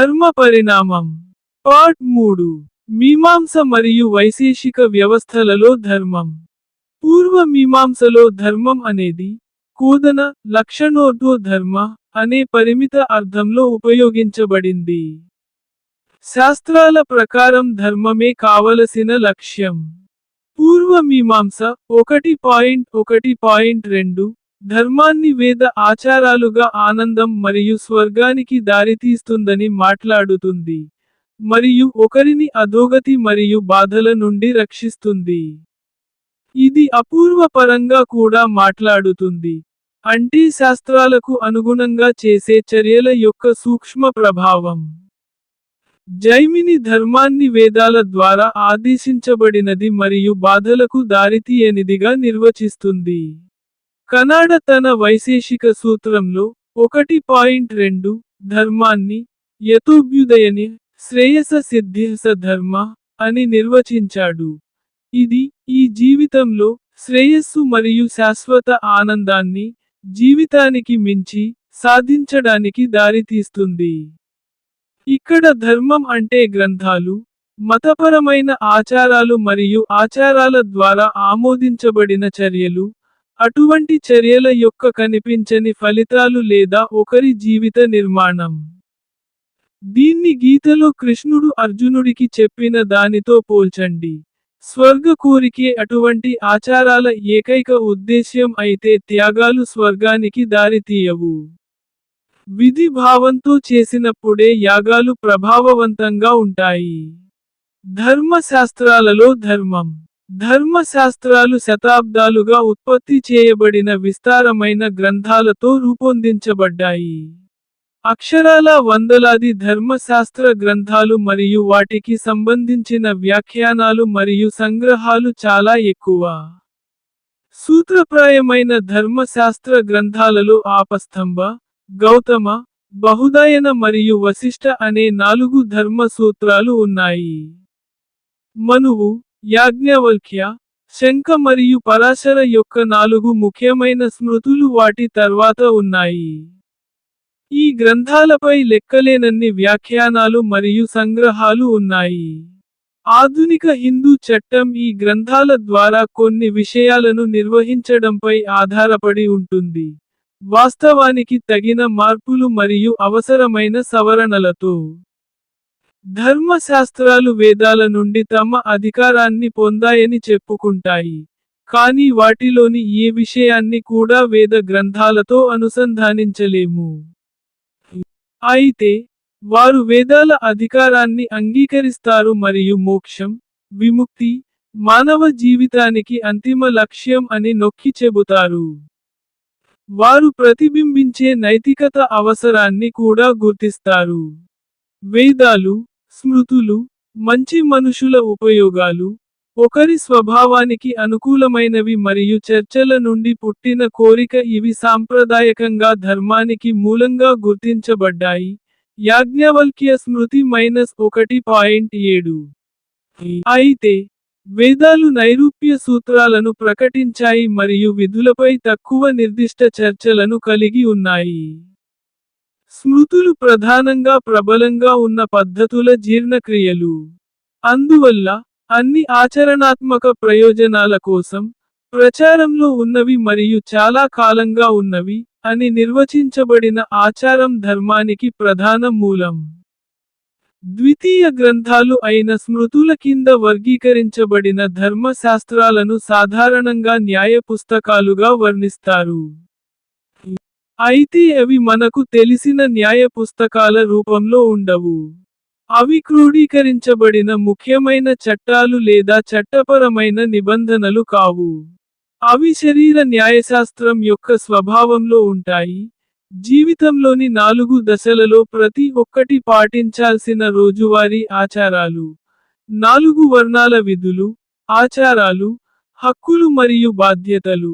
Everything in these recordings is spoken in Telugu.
ధర్మ పరిణామం. పార్ట్ మూడు. మీమాంస మరియు వైశేషిక వ్యవస్థలలో ధర్మం. పూర్వ మీమాంసలో ధర్మం అనేది కూదన లక్షణోర్ధో ధర్మ అనే పరిమిత అర్థంలో ఉపయోగించబడింది. శాస్త్రాల ప్రకారం ధర్మమే కావలసిన లక్ష్యం. పూర్వ మీమాంస ఒకటి పాయింట్ ఒకటి పాయింట్ రెండు ధర్మాన్ని వేద ఆచారాలుగా ఆనందం మరియు స్వర్గానికి దారితీస్తుందని మాట్లాడుతుంది. మరియు ఒకరిని అధోగతి మరియు బాధల నుండి రక్షిస్తుంది. ఇది అపూర్వ పరంగా కూడా మాట్లాడుతుంది. అంటే శాస్త్రాలకు అనుగుణంగా చేసే చర్యల యొక్క సూక్ష్మ ప్రభావం. జైమిని ధర్మాన్ని వేదాల ద్వారా ఆదేశించబడినది మరియు బాధలకు దారితీయనిదిగా నిర్వచిస్తుంది. కనాడ తన వైశేషిక సూత్రంలో ఒకటి పాయింట్ రెండు ధర్మాన్ని యతోభ్యుదయని శ్రేయస సిద్ధిస ధర్మ అని నిర్వచించాడు. ఇది ఈ జీవితంలో శ్రేయస్సు మరియు శాశ్వత ఆనందాన్ని జీవితానికి మించి సాధించడానికి దారితీస్తుంది. ఇక్కడ ధర్మం అంటే గ్రంథాలు మతపరమైన ఆచారాలు మరియు ఆచారాల ద్వారా ఆమోదించబడిన చర్యలు అటువంటి చర్యల యొక్క కనిపించని ఫలితాలు లేదా ఒకరి జీవిత నిర్మాణం. దీన్ని గీతలో కృష్ణుడు అర్జునుడికి చెప్పిన దానితో పోల్చండి. స్వర్గ కోరికే అటువంటి ఆచారాల ఏకైక ఉద్దేశ్యం అయితే త్యాగాలు స్వర్గానికి దారితీయవు విధి భావంతో చేసినప్పుడే యాగాలు ప్రభావవంతంగా ఉంటాయి. ధర్మశాస్త్రాలలో ధర్మం ధర్మశాస్త్రాలు శతాబ్దాలుగా ఉత్పత్తి చేయబడిన విస్తారమైన గ్రంథాలతో రూపొందించబడ్డాయి. అక్షరాల వందలాది ధర్మశాస్త్ర గ్రంథాలు మరియు వాటికి సంబంధించిన వ్యాఖ్యానాలు మరియు సంగ్రహాలు చాలా ఎక్కువ. సూత్రప్రాయమైన ధర్మశాస్త్ర గ్రంథాలలో ఆపస్తంభ గౌతమ బహుదాయన మరియు వశిష్ట అనే నాలుగు ధర్మ సూత్రాలు ఉన్నాయి. మనువు యాజ్ఞవల్క్య శంఖ మరియు పరాశర యొక్క నాలుగు ముఖ్యమైన స్మృతులు వాటి తర్వాత ఉన్నాయి. ఈ గ్రంథాలపై లెక్కలేనన్ని వ్యాఖ్యానాలు మరియు సంగ్రహాలు ఉన్నాయి. ఆధునిక హిందూ చట్టం ఈ గ్రంథాల ద్వారా కొన్ని విషయాలను నిర్వహించడంపై ఆధారపడి ఉంటుంది. వాస్తవానికి తగిన మార్పులు మరియు అవసరమైన సవరణలతో. ధర్మశాస్త్రాలు వేదాల నుండి తమ అధికారాన్ని పొందాయని చెప్పుకుంటాయి. కానీ వాటిలోని ఏ విషయాన్ని కూడా వేద గ్రంథాలతో అనుసంధానించలేము. అయితే వారు వేదాల అధికారాన్ని అంగీకరిస్తారు మరియు మోక్షం విముక్తి మానవ జీవితానికి అంతిమ లక్ష్యం అని నొక్కి చెబుతారు. వారు ప్రతిబింబించే నైతికత అవసరాన్ని కూడా గుర్తిస్తారు. వేదాలు స్మృతులు మంచి మనుషుల ఉపయోగాలు ఒకరి స్వభావానికి అనుకూలమైనవి మరియు చర్చల నుండి పుట్టిన కోరిక ఇవి సాంప్రదాయకంగా ధర్మానికి మూలంగా గుర్తించబడ్డాయి. యాజ్ఞవల్క్య స్మృతి మైనస్ ఒకటి పాయింట్ ఏడు. అయితే వేదాలు నైరూప్య సూత్రాలను ప్రకటించాయి మరియు విధులపై తక్కువ నిర్దిష్ట చర్చలను కలిగి ఉన్నాయి. స్మృతులు ప్రధానంగా ప్రబలంగా ఉన్న పద్ధతుల జీర్ణక్రియలు. అందువల్ల అన్ని ఆచరణాత్మక ప్రయోజనాల కోసం ప్రచారంలో ఉన్నవి మరియు చాలా కాలంగా ఉన్నవి అని నిర్వచించబడిన ఆచారం ధర్మానికి ప్రధాన మూలం. ద్వితీయ గ్రంథాలు అయిన స్మృతుల కింద వర్గీకరించబడిన ధర్మశాస్త్రాలను సాధారణంగా న్యాయ పుస్తకాలుగా వర్ణిస్తారు. అయితే అవి మనకు తెలిసిన న్యాయ పుస్తకాల రూపంలో ఉండవు. అవి క్రోడీకరించబడిన ముఖ్యమైన చట్టాలు లేదా చట్టపరమైన నిబంధనలు కావు. అవి శరీర న్యాయశాస్త్రం యొక్క స్వభావంలో ఉంటాయి. జీవితంలోని నాలుగు దశలలో ప్రతి ఒక్కటి పాటించాల్సిన రోజువారీ ఆచారాలు. నాలుగు వర్ణాల విధులు ఆచారాలు హక్కులు మరియు బాధ్యతలు.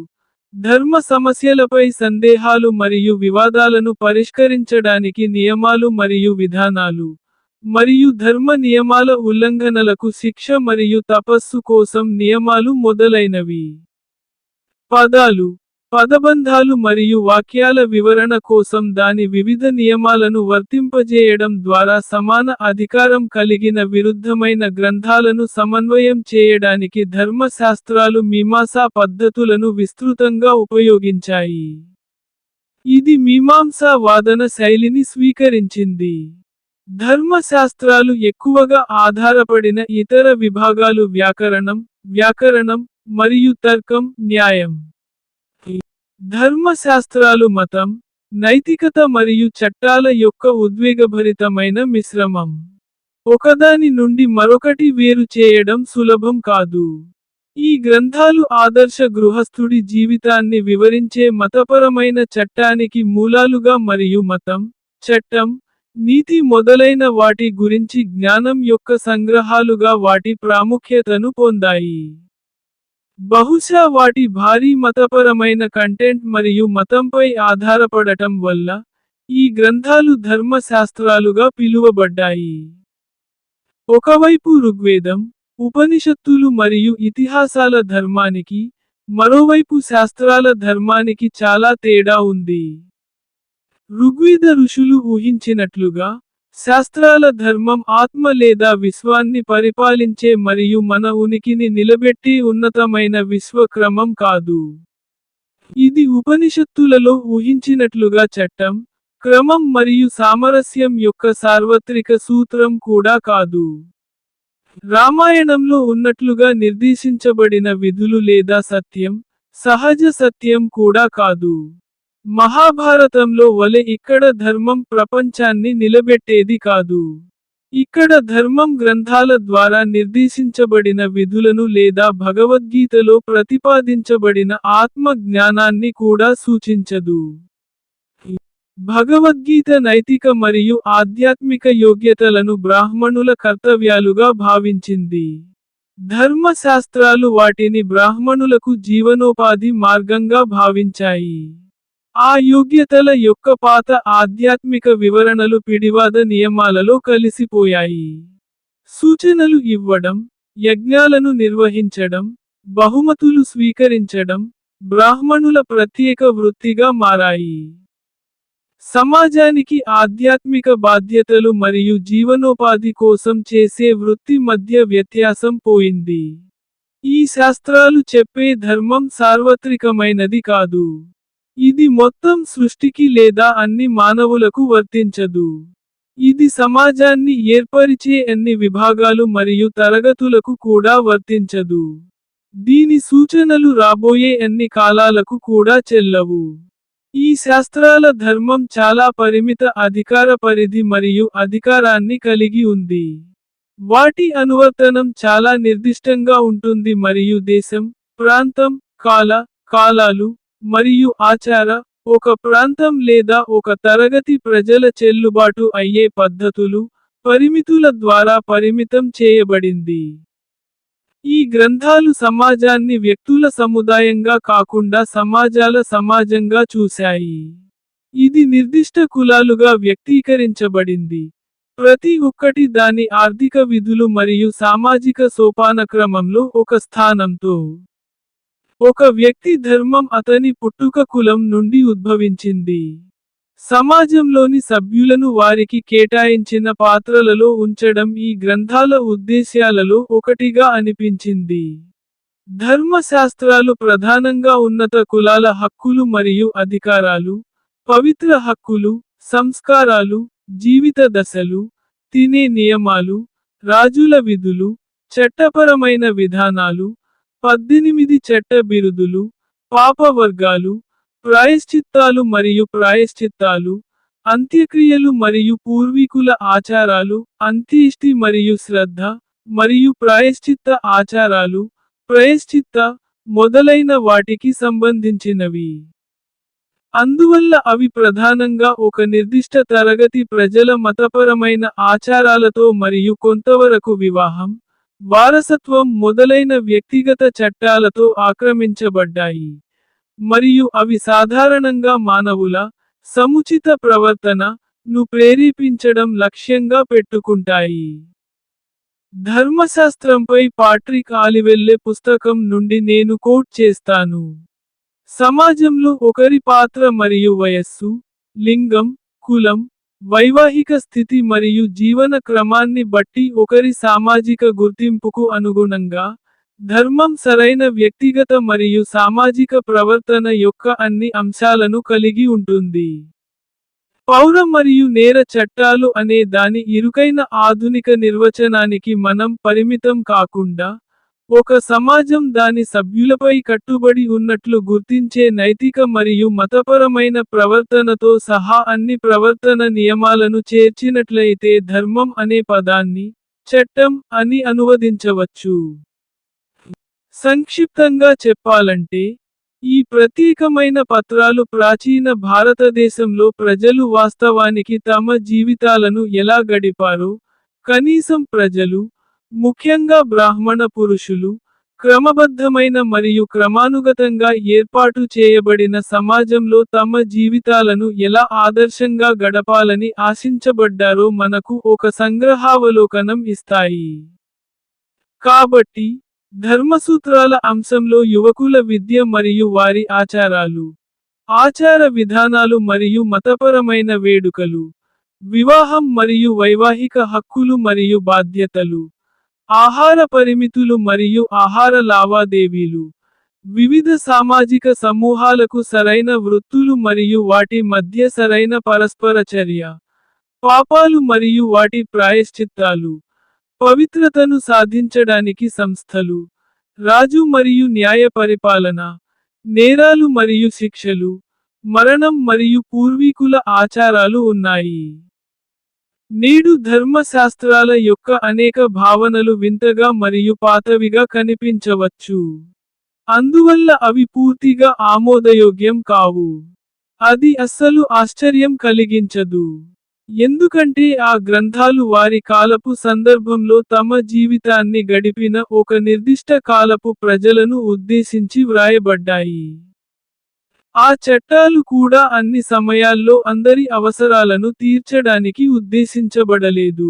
ధర్మ సమస్యలపై సందేహాలు మరియు వివాదాలను పరిష్కరించడానికి నియమాలు మరియు విధానాలు మరియు ధర్మ నియమాల ఉల్లంఘనలకు శిక్ష మరియు తపస్సు కోసం నియమాలు మొదలైనవి. పదాలు పదబంధాలు మరియు వాక్యాల వివరణ కోసం దాని వివిధ నియమాలను వర్తింపజేయడం ద్వారా సమాన అధికారం కలిగిన విరుద్ధమైన గ్రంథాలను సమన్వయం చేయడానికి ధర్మశాస్త్రాలు మీమాంసా పద్ధతులను విస్తృతంగా ఉపయోగించాయి. ఇది మీమాంసా వాదన శైలిని స్వీకరించింది. ధర్మశాస్త్రాలు ఎక్కువగా ఆధారపడిన ఇతర విభాగాలు వ్యాకరణం, వ్యాకరణం, మరియు తర్కం, న్యాయం. ధర్మశాస్త్రాలు మతం, నైతికత మరియు చట్టాల యొక్క ఉద్వేగభరితమైన మిశ్రమం. ఒకదాని నుండి మరొకటి వేరు చేయడం సులభం కాదు. ఈ గ్రంథాలు ఆదర్శ గృహస్థుడి జీవితాన్ని వివరించే మతపరమైన చట్టానికి మూలాలుగా మరియు మతం, చట్టం, నీతి మొదలైన వాటి గురించి జ్ఞానం యొక్క సంగ్రహాలుగా వాటి ప్రాముఖ్యతను పొందాయి. బహుశా వాటి భారీ మతపరమైన కంటెంట్ మరియు మతంపై ఆధారపడటం వల్ల, ఈ గ్రంథాలు ధర్మ శాస్త్రాలుగా పిలువబడ్డాయి. ఒకవైపు ఋగ్వేదం, ఉపనిషత్తులు మరియు ఇతిహాసాల ధర్మానికి, మరోవైపు శాస్త్రాల ధర్మానికి చాలా తేడా ఉంది. ఋగ్వేద ఋషులు ఊహించినట్లుగా, శాస్త్రాల ధర్మం ఆత్మ లేదా విశ్వాన్ని పరిపాలించే మరియు మన ఉనికిని నిలబెట్టి ఉన్నతమైన విశ్వక్రమం కాదు. ఇది ఉపనిషత్తులలో ఊహించినట్లుగా చట్టం, క్రమం మరియు సామరస్యం యొక్క సార్వత్రిక సూత్రం కూడా కాదు. రామాయణంలో ఉన్నట్లుగా నిర్దేశించబడిన విధులు లేదా సత్యం, సహజ సత్యం కూడా కాదు. మహాభారతంలో వలె ఇక్కడ ధర్మం ప్రపంచాన్ని నిలబెట్టేది కాదు. ఇక్కడ ధర్మం గ్రంథాల ద్వారా నిర్దేశించబడిన విధులను లేదా భగవద్గీతలో ప్రతిపాదించబడిన ఆత్మ జ్ఞానాన్ని కూడా సూచించదు. భగవద్గీత నైతిక మరియు ఆధ్యాత్మిక యోగ్యతలను బ్రాహ్మణుల కర్తవ్యాలుగా భావించింది. ధర్మశాస్త్రాలు వాటిని బ్రాహ్మణులకు జీవనోపాధి మార్గంగా భావించాయి. ఆ యోగ్యతల యొక్క పాత ఆధ్యాత్మిక వివరణలు పిడివాద నియమాలలో కలిసిపోయాయి. సూచనలు ఇవ్వడం, యజ్ఞాలను నిర్వహించడం, బహుమతులు స్వీకరించడం, బ్రాహ్మణుల ప్రత్యేక వృత్తిగా మారాయి. సమాజానికి ఆధ్యాత్మిక బాధ్యతలు మరియు జీవనోపాధి కోసం చేసే వృత్తి మధ్య వ్యత్యాసం పోయింది. ఈ శాస్త్రాలు చెప్పే ధర్మం సార్వత్రికమైనది కాదు. ఇది మొత్తం సృష్టికి లేదా అన్ని మానవులకు వర్తించదు. ఇది సమాజాన్ని ఏర్పరిచే అన్ని విభాగాలు మరియు తరగతులకు కూడా వర్తించదు. దీని సూచనలు రాబోయే అన్ని కాలాలకు కూడా చెల్లవు. ఈ శాస్త్రాల ధర్మం చాలా పరిమిత అధికార పరిధి మరియు అధికారాన్ని కలిగి ఉంది. వాటి అనువర్తనం చాలా నిర్దిష్టంగా ఉంటుంది మరియు దేశం, ప్రాంతం, కాల, కాలాలు, మరియు ఆచార, ఒక ప్రాంతం లేదా ఒక తరగతి ప్రజల చెల్లుబాటు అయ్యే పద్ధతులు, పరిమితుల ద్వారా పరిమితం చేయబడింది. ఈ గ్రంథాలు సమాజాన్ని వ్యక్తుల సముదాయంగా కాకుండా సమాజాల సమాజంగా చూశాయి. ఇది నిర్దిష్ట కులాలుగా వ్యక్తీకరించబడింది. ప్రతి ఒక్కటి దాని ఆర్థిక విధులు మరియు సామాజిక సోపానక్రమంలో ఒక స్థానంతో. ఒక వ్యక్తి ధర్మం అతని పుట్టుక కులం నుండి ఉద్భవించింది. సమాజంలోని సభ్యులను వారికి కేటాయించిన పాత్రలలో ఉంచడం ఈ గ్రంథాల ఉద్దేశ్యాలలో ఒకటిగా అనిపించింది. ధర్మశాస్త్రాలు ప్రధానంగా ఉన్నత కులాల హక్కులు మరియు అధికారాలు, పవిత్ర హక్కులు, సంస్కారాలు, జీవిత దశలు, తినే నియమాలు, రాజుల విధులు, చట్టపరమైన విధానాలు, పద్దెనిమిది చట్ట బిరుదులు, పాప వర్గాలు, ప్రాయశ్చిత్తాలు మరియు ప్రాయశ్చిత్తాలు, అంత్యక్రియలు మరియు పూర్వీకుల ఆచారాలు, అంత్యేష్టి మరియు శ్రద్ధ, మరియు ప్రాయశ్చిత్త ఆచారాలు, ప్రయశ్చిత్త, మొదలైన వాటికి సంబంధించినవి. అందువల్ల అవి ప్రధానంగా ఒక నిర్దిష్ట తరగతి ప్రజల మతపరమైన ఆచారాలతో మరియు కొంతవరకు వివాహం, వారసత్వం మొదలైన వ్యక్తిగత చట్టాలతో ఆక్రమించబడ్డాయి. మరియు అవి సాధారణంగా మానవుల, సముచిత ప్రవర్తన, ను ప్రేరేపించడం లక్ష్యంగా పెట్టుకుంటాయి. ధర్మశాస్త్రంపై పాట్రిక్ ఆలివెల్లే పుస్తకం నుండి నేను కోట్ చేస్తాను. సమాజంలో ఒకరి పాత్ర మరియు వయస్సు లింగం కులం వైవాహిక స్థితి మరియు జీవన క్రమాన్ని బట్టి ఒకరి సామాజిక గుర్తింపుకు అనుగుణంగా ధర్మం సరైన వ్యక్తిగత మరియు సామాజిక ప్రవర్తన యొక్క అన్ని అంశాలను కలిగి ఉంటుంది. పౌర మరియు నేర చట్టాలు అనే దాని ఇరుకైన ఆధునిక నిర్వచనానికి మనం పరిమితం కాకుండా, ఒక సమాజం దాని సభ్యులపై కట్టుబడి ఉన్నట్లు గుర్తించే నైతిక మరియు మతపరమైన ప్రవర్తనతో సహా అన్ని ప్రవర్తన నియమాలను చేర్చినట్లయితే ధర్మం అనే పదాన్ని చట్టం అని అనువదించవచ్చు. సంక్షిప్తంగా చెప్పాలంటే, ఈ ప్రత్యేకమైన పత్రాలు ప్రాచీన భారతదేశంలో ప్రజలు వాస్తవానికి తమ జీవితాలను ఎలా గడిపారో, కనీసం ప్రజలు, ముఖ్యంగా బ్రాహ్మణ పురుషులు, క్రమబద్ధమైన మరియు క్రమానుగతంగా ఏర్పాటు చేయబడిన సమాజంలో తమ జీవితాలను ఎలా ఆదర్శంగా గడపాలని ఆశించబడ్డారో మనకు ఒక సంగ్రహావలోకనం ఇస్తాయి. కాబట్టి, ధర్మసూత్రాల అంశంలో యువకుల విద్య మరియు వారి ఆచారాలు, ఆచార విధానాలు మరియు మతపరమైన వేడుకలు, వివాహం మరియు వైవాహిక హక్కులు మరియు బాధ్యతలు, ఆహార పరిమితులు మరియు ఆహార లావాదేవీలు, వివిధ సామాజిక సమూహాలకు సరైన వృత్తులు మరియు వాటి మధ్య సరైన పరస్పర చర్య, పాపాలు మరియు వాటి ప్రాయశ్చిత్తాలు, పవిత్రతను సాధించడానికి సంస్థలు, రాజు మరియు న్యాయ పరిపాలన, నేరాలు మరియు శిక్షలు, మరణం మరియు పూర్వీకుల ఆచారాలు ఉన్నాయి. నేడు ధర్మశాస్త్రాల యొక్క అనేక భావనలు వింతగా మరియు పాతవిగా కనిపించవచ్చు. అందువల్ల అవి పూర్తిగా ఆమోదయోగ్యం కావు. అది అస్సలు ఆశ్చర్యం కలిగించదు. ఎందుకంటే ఆ గ్రంథాలు వారి కాలపు సందర్భంలో తమ జీవితాన్ని గడిపిన ఒక నిర్దిష్ట కాలపు ప్రజలను ఉద్దేశించి వ్రాయబడ్డాయి. ఆ చట్టాలు కూడా అన్ని సమయాల్లో అందరి అవసరాలను తీర్చడానికి ఉద్దేశించబడలేదు.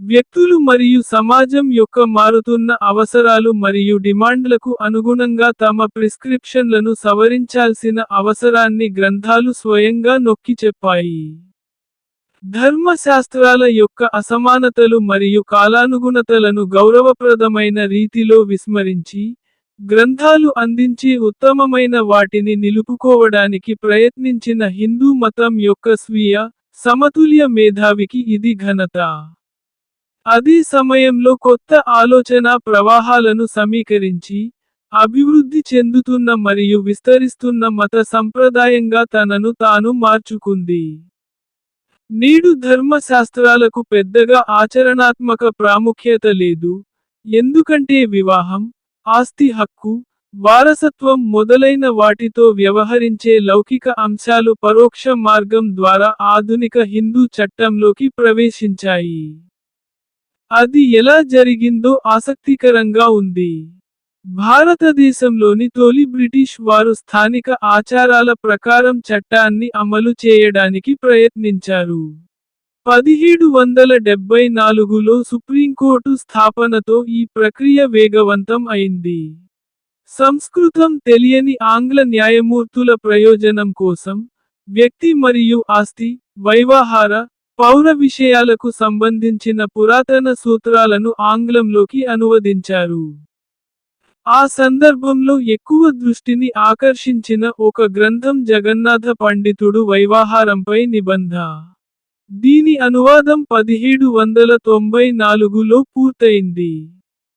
వ్యక్తులు మరియు సమాజం యొక్క మారుతున్న అవసరాలు మరియు డిమాండ్లకు అనుగుణంగా తమ ప్రిస్క్రిప్షన్లను సవరించాల్సిన అవసరాన్ని గ్రంథాలు స్వయంగా నొక్కి చెప్పాయి. ధర్మశాస్త్రాల యొక్క అసమానతలు మరియు కాలానుగుణతలను గౌరవప్రదమైన రీతిలో విస్మరించి, గ్రంథాలు అందించే ఉత్తమమైన వాటిని నిలుపుకోవడానికి ప్రయత్నించిన హిందూ మతం యొక్క స్వీయ, సమతుల్య మేధావికి ఇది ఘనత. అదే సమయంలో కొత్త ఆలోచన ప్రవాహాలను సమీకరించి, అభివృద్ధి చెందుతున్న మరియు విస్తరిస్తున్న మత సంప్రదాయంగా తనను తాను మార్చుకుంది. నేడు ధర్మశాస్త్రాలకు పెద్దగా ఆచరణాత్మక ప్రాముఖ్యత లేదు, ఎందుకంటే వివాహం, ఆస్తి హక్కు, వారసత్వం మొదలైన వాటితో వ్యవహరించే లౌకిక అంశాలు పరోక్ష మార్గం ద్వారా ఆధునిక హిందూ చట్టంలోకి ప్రవేశించాయి. అది ఎలా జరిగిందో ఆసక్తికరంగా ఉంది. భారతదేశంలోని తొలి బ్రిటిష్ వారు స్థానిక ఆచారాల ప్రకారం చట్టాన్ని అమలు చేయడానికి ప్రయత్నించారు. పదిహేడు వందల డెబ్బై నాలుగులో సుప్రీంకోర్టు స్థాపనతో ఈ ప్రక్రియ వేగవంతం అయింది. సంస్కృతం తెలియని ఆంగ్ల న్యాయమూర్తుల ప్రయోజనం కోసం, వ్యక్తి మరియు ఆస్తి, వైవాహార, పౌర విషయాలకు సంబంధించిన పురాతన సూత్రాలను ఆంగ్లంలోకి అనువదించారు. ఆ సందర్భంలో ఎక్కువ దృష్టిని ఆకర్షించిన ఒక గ్రంథం జగన్నాథ పండితుడు వైవాహారంపై నిబంధ. దీని అనువాదం పదిహేడు వందల తొంభై నాలుగులో పూర్తయింది.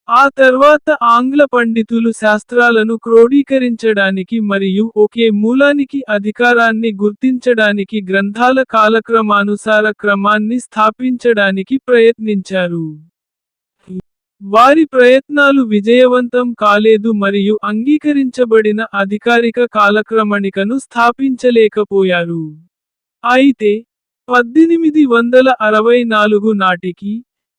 ఆ తర్వాత ఆంగ్ల పండితులు శాస్త్రాలను క్రోడీకరించడానికి మరియు ఒకే మూలానికి అధికారాన్ని గుర్తించడానికి గ్రంథాల కాలక్రమానుసార క్రమాన్ని స్థాపించడానికి ప్రయత్నించారు. వారి ప్రయత్నాలు విజయవంతం కాలేదు మరియు అంగీకరించబడిన అధికారిక కాలక్రమణికను స్థాపించలేకపోయారు. అయితే, పద్దెనిమిది వందల అరవై నాలుగు నాటికి,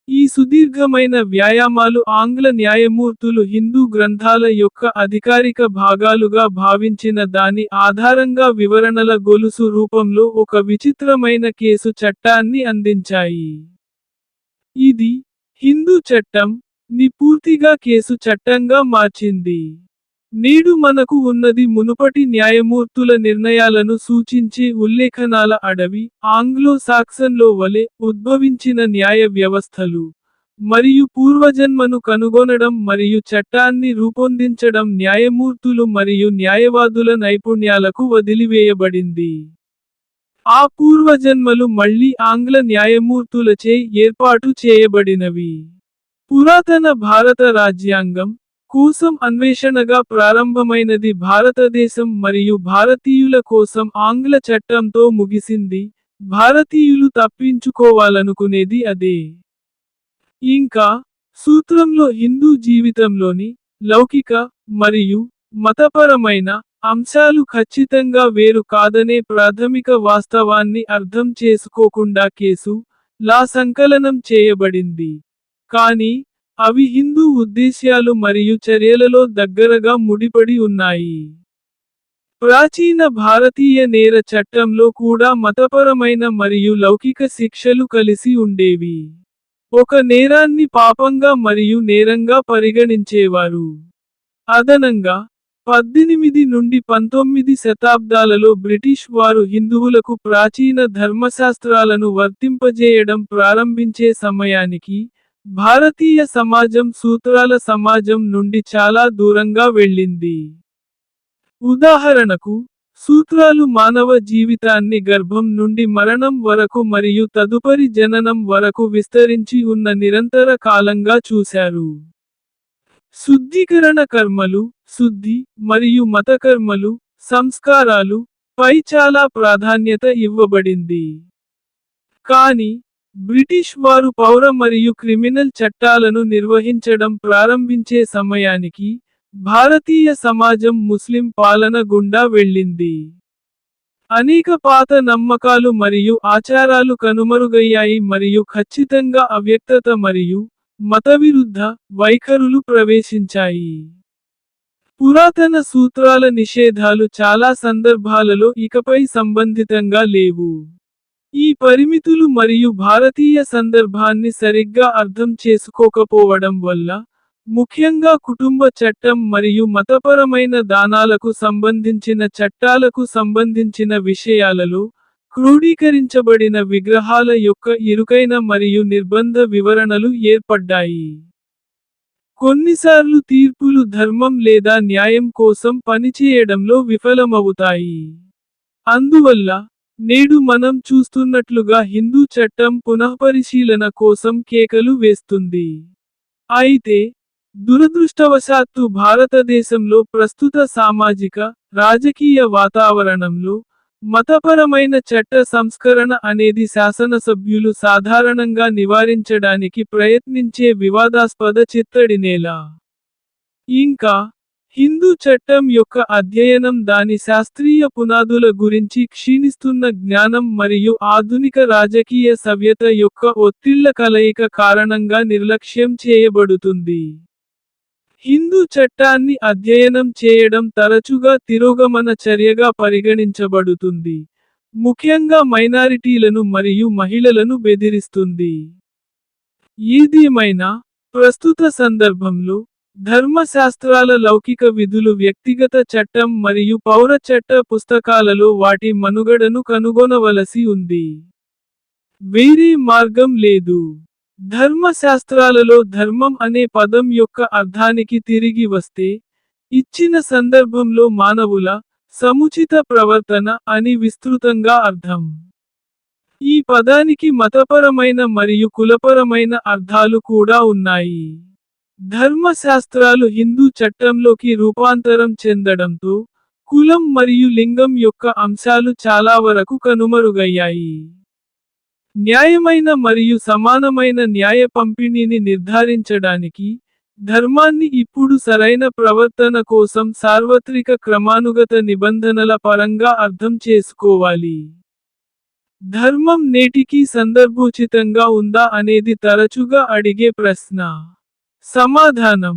ఈ సుదీర్ఘమైన వ్యాయామాలు ఆంగ్ల న్యాయమూర్తులు హిందూ గ్రంథాల యొక్క అధికారిక భాగాలుగా భావించిన దాని ఆధారంగా వివరణల గొలుసు రూపంలో ఒక విచిత్రమైన కేసు చట్టాన్ని అందించాయి. ఇది, హిందూ చట్టం, ని పూర్తిగా కేసు చట్టంగా మార్చింది. నేడు మనకు ఉన్నది మునుపటి న్యాయమూర్తుల నిర్ణయాలను సూచించే ఉల్లేఖనాల అడవి ఆంగ్లో సాక్సన్లో వలె ఉద్భవించిన న్యాయ వ్యవస్థలు మరియు పూర్వజన్మను కనుగొనడం మరియు చట్టాన్ని రూపొందించడం న్యాయమూర్తులు మరియు న్యాయవాదుల నైపుణ్యాలకు వదిలివేయబడింది. ఆ పూర్వజన్మలు మళ్ళీ ఆంగ్ల న్యాయమూర్తులచే ఏర్పాటు చేయబడినవి. పురాతన భారత రాజ్యాంగం కోసం అన్వేషణగా ప్రారంభమైనది భారతదేశం మరియు భారతీయుల కోసం ఆంగ్ల చట్టంతో ముగిసింది, భారతీయులు తప్పించుకోవాలనుకునేది అదే. ఇంకా, సూత్రంలో హిందూ జీవితంలోని, లౌకిక, మరియు, మతపరమైన, అంశాలు ఖచ్చితంగా వేరు కాదనే ప్రాథమిక వాస్తవాన్ని అర్థం చేసుకోకుండా కేసు, లా సంకలనం చేయబడింది. కానీ, అవి హిందూ ఉద్దేశ్యాలు మరియు చర్యలలో దగ్గరగా ముడిపడి ఉన్నాయి. ప్రాచీన భారతీయ నేర చట్టంలో కూడా మతపరమైన మరియు లౌకిక శిక్షలు కలిసి ఉండేవి. ఒక నేరాన్ని పాపంగా మరియు నేరంగా పరిగణించేవారు. అదనంగా, పద్దెనిమిది నుండి పంతొమ్మిది శతాబ్దాలలో బ్రిటిష్ వారు హిందువులకు ప్రాచీన ధర్మశాస్త్రాలను వర్తింపజేయడం ప్రారంభించే సమయానికి, భారతీయ సమాజం సూత్రాల సమాజం నుండి చాలా దూరంగా వెళ్ళింది. ఉదాహరణకు, సూత్రాలు మానవ జీవితాన్ని గర్భం నుండి మరణం వరకు మరియు తదుపరి జననం వరకు విస్తరించి ఉన్న నిరంతర కాలంగా చూశారు. శుద్ధీకరణ కర్మలు, శుద్ధి, మరియు మతకర్మలు, సంస్కారాలు, పై చాలా ప్రాధాన్యత ఇవ్వబడింది. కానీ, బ్రిటిష్ వారు పౌర మరియు క్రిమినల్ చట్టాలను నిర్వహించడం ప్రారంభించే సమయానికి, భారతీయ సమాజం ముస్లిం పాలన గుండా వెళ్ళింది. అనేక పాత నమ్మకాలు మరియు ఆచారాలు కనుమరుగయ్యాయి మరియు ఖచ్చితంగా అవ్యక్తత మరియు, మతవిరుద్ధ, వైఖరులు ప్రవేశించాయి. పురాతన సూత్రాల నిషేధాలు చాలా సందర్భాలలో ఇకపై సంబంధితంగా లేవు. ఈ పరిమితులు మరియు భారతీయ సందర్భాన్ని సరిగ్గా అర్థం చేసుకోకపోవడం వల్ల, ముఖ్యంగా కుటుంబ చట్టం మరియు మతపరమైన దానాలకు సంబంధించిన చట్టాలకు సంబంధించిన విషయాలలో, క్రోడీకరించబడిన విగ్రహాల యొక్క ఇరుకైన మరియు నిర్బంధ వివరణలు ఏర్పడ్డాయి. కొన్నిసార్లు తీర్పులు ధర్మం లేదా న్యాయం కోసం పనిచేయడంలో విఫలమవుతాయి. అందువల్ల, నేడు మనం చూస్తున్నట్లుగా హిందూ చట్టం పునఃపరిశీలన కోసం కేకలు వేస్తుంది. అయితే, దురదృష్టవశాత్తు భారతదేశంలో ప్రస్తుత సామాజిక, రాజకీయ వాతావరణంలో, మతపరమైన చట్ట సంస్కరణ అనేది శాసనసభ్యులు సాధారణంగా నివారించడానికి ప్రయత్నించే వివాదాస్పద చిత్తడినేల. ఇంకా, హిందూ చట్టం యొక్క అధ్యయనం దాని శాస్త్రీయ పునాదుల గురించి క్షీణిస్తున్న జ్ఞానం మరియు ఆధునిక రాజకీయ సవ్యత యొక్క ఒత్తిళ్ళ కలయిక కారణంగా నిర్లక్ష్యం చేయబడుతుంది. హిందూ చట్టాన్ని అధ్యయనం చేయడం తరచుగా తిరోగమన చర్యగా పరిగణించబడుతుంది, ముఖ్యంగా మైనారిటీలను మరియు మహిళలను బెదిరిస్తుంది. ఏదేమైనా, ప్రస్తుత సందర్భంలో, ధర్మశాస్త్రాల లౌకిక విధులు వ్యక్తిగత చట్టం మరియు పౌర చట్ట పుస్తకాలలో వాటి మనుగడను కనుగొనవలసి ఉంది. వేరే మార్గం లేదు. ధర్మశాస్త్రాలలో ధర్మం అనే పదం యొక్క అర్థానికి తిరిగి వస్తే, ఇచ్చిన సందర్భంలో మానవుల, సముచిత ప్రవర్తన అని విస్తృతంగా అర్థం. ఈ పదానికి మతపరమైన మరియు కులపరమైన అర్థాలు కూడా ఉన్నాయి. ధర్మశాస్త్రాలు హిందూ చట్టంలోకి రూపాంతరం చెందడంతో, కులం మరియు లింగం యొక్క అంశాలు చాలా వరకు కనుమరుగయ్యాయి. న్యాయమైన మరియు సమానమైన న్యాయ పంపిణీని నిర్ధారించడానికి, ధర్మాన్ని ఇప్పుడు సరైన ప్రవర్తన కోసం సార్వత్రిక క్రమానుగత నిబంధనల పరంగా అర్థం చేసుకోవాలి. ధర్మం నేటికీ సందర్భోచితంగా ఉందా అనేది తరచుగా అడిగే ప్రశ్న. సమాధానం: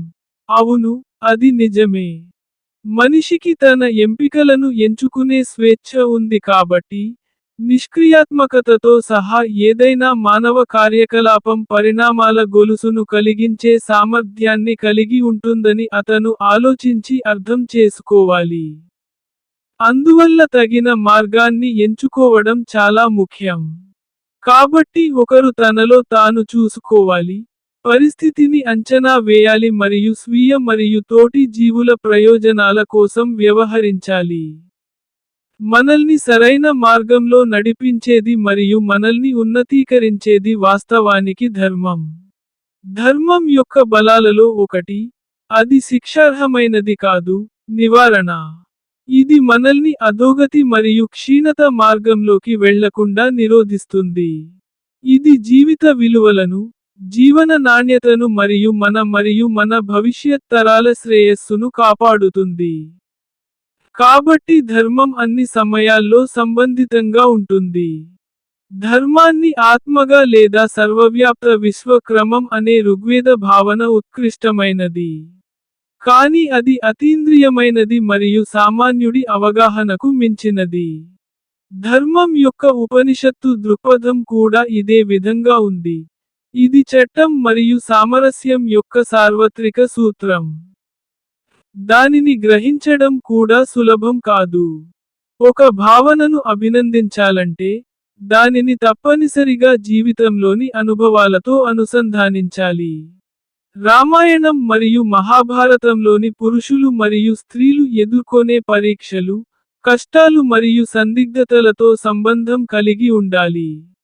అవును, అది నిజమే. మనిషికి తన ఎంపికలను ఎంచుకునే స్వేచ్ఛ ఉంది కాబట్టి, నిష్క్రియాత్మకతతో సహా ఏదైనా మానవ కార్యకలాపం పరిణామాల గొలుసును కలిగించే సామర్థ్యాన్ని కలిగి ఉంటుందని అతను ఆలోచించి అర్థం చేసుకోవాలి. అందువల్ల తగిన మార్గాన్ని ఎంచుకోవడం చాలా ముఖ్యం. కాబట్టి ఒకరు తనలో తాను చూసుకోవాలి, పరిస్థితిని అంచనా వేయాలి మరియు స్వీయ మరియు తోటి జీవుల ప్రయోజనాల కోసం వ్యవహరించాలి. మనల్ని సరైన మార్గంలో నడిపించేది మరియు మనల్ని ఉన్నతీకరించేది వాస్తవానికి ధర్మం. ధర్మం యొక్క బలాలలో ఒకటి, అది శిక్షార్హమైనది కాదు, నివారణ. ఇది మనల్ని అధోగతి మరియు క్షీణత మార్గంలోకి వెళ్ళకుండా నిరోధిస్తుంది. ఇది జీవిత విలువలను, జీవన నాణ్యతను మరియు మన మరియు మన భవిష్యత్ తరాల శ్రేయస్సును కాపాడుతుంది. కాబట్టి ధర్మం అన్ని సమయాల్లో సంబంధితంగా ఉంటుంది. ధర్మాన్ని ఆత్మగా లేదా సర్వవ్యాప్త విశ్వక్రమం అనే ఋగ్వేద భావన ఉత్కృష్టమైనది. కానీ అది అతీంద్రియమైనది మరియు సామాన్యుడి అవగాహనకు మించినది. ధర్మం యొక్క ఉపనిషత్తు దృక్పథం కూడా ఇదే విధంగా ఉంది. ఇది చట్టం మరియు సామరస్యం యొక్క సార్వత్రిక సూత్రం. దానిని గ్రహించడం కూడా సులభం కాదు. ఒక భావనను అభినందించాలంటే, దానిని తప్పనిసరిగా జీవితంలోని అనుభవాలతో అనుసంధానించాలి. రామాయణం మరియు మహాభారతంలోని పురుషులు మరియు స్త్రీలు ఎదుర్కొనే పరీక్షలు, కష్టాలు మరియు సందిగ్ధతలతో సంబంధం కలిగి ఉండాలి.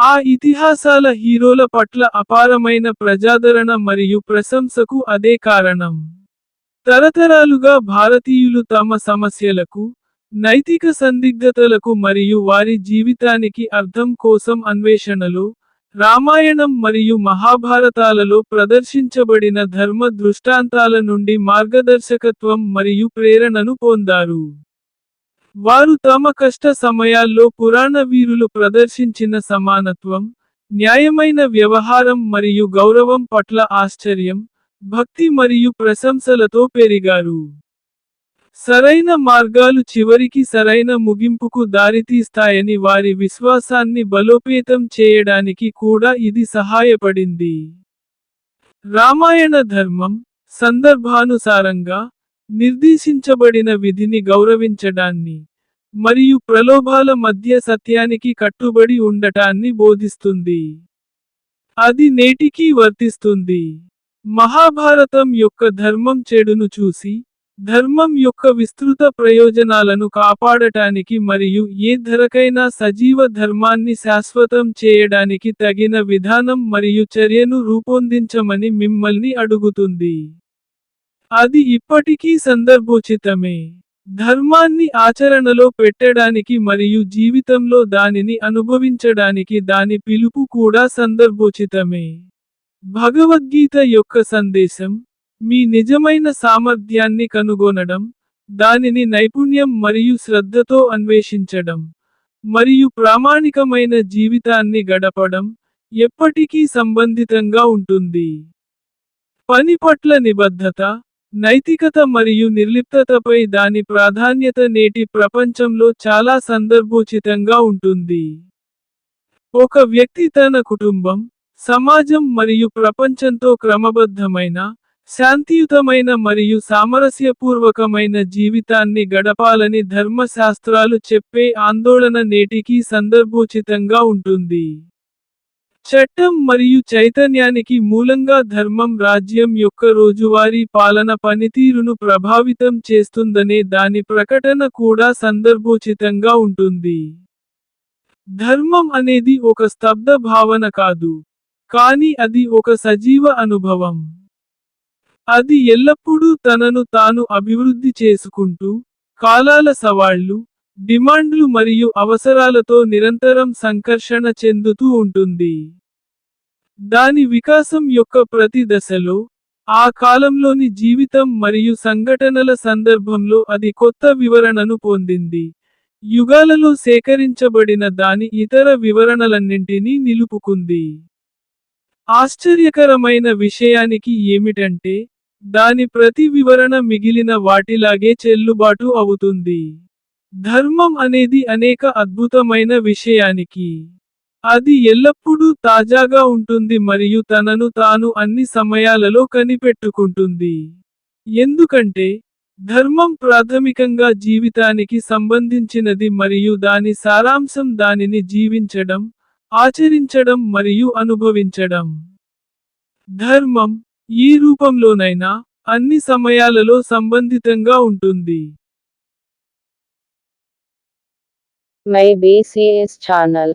ఆ ఇతిహాసాల హీరోల పట్ల అపారమైన ప్రజాదరణ మరియు ప్రశంసకు అదే కారణం. తరతరాలుగా భారతీయులు తమ సమస్యలకు, నైతిక సందిగ్ధతలకు మరియు వారి జీవితానికి అర్థం కోసం అన్వేషణలో, రామాయణం మరియు మహాభారతాలలో ప్రదర్శించబడిన ధర్మ దృష్టాంతాల నుండి మార్గదర్శకత్వం మరియు ప్రేరణను పొందారు. వారు తమ కష్ట సమయాల్లో పురాణ వీరులు ప్రదర్శించిన సమానత్వం, న్యాయమైన వ్యవహారం మరియు గౌరవం పట్ల ఆశ్చర్యం, భక్తి మరియు ప్రశంసలతో పెరిగారు. సరైన మార్గాలు చివరికి సరైన ముగింపుకు దారితీస్తాయని వారి విశ్వాసాన్ని బలోపేతం చేయడానికి కూడా ఇది సహాయపడింది. రామాయణ ధర్మం, సందర్భానుసారంగా, నిర్దేశించబడిన విధిని గౌరవించడాన్ని, మరియు ప్రలోభాల మధ్య సత్యానికి కట్టుబడి ఉండటాన్ని బోధిస్తుంది. అది నేటికీ వర్తిస్తుంది. మహాభారతం యొక్క ధర్మం చెడును చూసి, ధర్మం యొక్క విస్తృత ప్రయోజనాలను కాపాడటానికి మరియు ఏ ధరకైనా సజీవ ధర్మాన్ని శాశ్వతం చేయడానికి తగిన విధానం మరియు చర్యను రూపొందించమని మిమ్మల్ని అడుగుతుంది. అది ఇప్పటికీ సందర్భోచితమే. ధర్మాన్ని ఆచరణలో పెట్టడానికి మరియు జీవితంలో దానిని అనుభవించడానికి దాని పిలుపు కూడా సందర్భోచితమే. భగవద్గీత యొక్క సందేశం, మీ నిజమైన సామర్థ్యాన్ని కనుగొనడం, దానిని నైపుణ్యం మరియు శ్రద్ధతో అన్వేషించడం, మరియు ప్రామాణికమైన జీవితాన్ని గడపడం, ఎప్పటికీ సంబంధితంగా ఉంటుంది. పని పట్ల నిబద్ధత, నైతికత మరియు నిర్లిప్తతపై దాని ప్రాధాన్యత నేటి ప్రపంచంలో చాలా సందర్భోచితంగా ఉంటుంది. ఒక వ్యక్తి తన కుటుంబం, సమాజం మరియు ప్రపంచంతో క్రమబద్ధమైన, శాంతియుతమైన మరియు సామరస్యపూర్వకమైన జీవితాన్ని గడపాలని ధర్మశాస్త్రాలు చెప్పే ఆందోళన నేటికీ సందర్భోచితంగా ఉంటుంది. చట్టం మరియు చైతన్యానికి మూలంగా ధర్మం రాజ్యం యొక్క రోజువారీ పాలన పనితీరును ప్రభావితం చేస్తుందనే దాని ప్రకటన కూడా సందర్భోచితంగా ఉంటుంది. ధర్మం అనేది ఒక స్తబ్ద భావన కాదు. కానీ అది ఒక సజీవ అనుభవం. అది ఎల్లప్పుడూ తనను తాను అభివృద్ధి చేసుకుంటూ, కాలాల సవాళ్ళు, డిమాండ్లు మరియు అవసరాలతో నిరంతరం సంకర్షణ చెందుతూ ఉంటుంది. దాని వికాసం యొక్క ప్రతి దశలో, ఆ కాలంలోని జీవితం మరియు సంఘటనల సందర్భంలో అది కొత్త వివరణను పొందింది. యుగాలలో సేకరించబడిన దాని ఇతర వివరణలన్నింటినీ నిలుపుకుంది. ఆశ్చర్యకరమైన విషయానికి ఏమిటంటే, దాని ప్రతి వివరణ మిగిలిన వాటిలాగే చెల్లుబాటు అవుతుంది. ధర్మం అనేది అనేక అద్భుతమైన విషయానికి అది ఎల్లప్పుడూ తాజాగా ఉంటుంది మరియు తనను తాను అన్ని సమయాలలో కనిపెట్టుకుంటుంది. ఎందుకంటే ధర్మం ప్రాథమికంగా జీవితానికి సంబంధించినది మరియు దాని సారాంశం దానిని జీవించడం ఆచరించడం మరియు అనుభవించడం. ధర్మం ఈ రూపంలోనైనా అన్ని సమయాలలో సంబంధితంగా ఉంటుంది. My BCs channel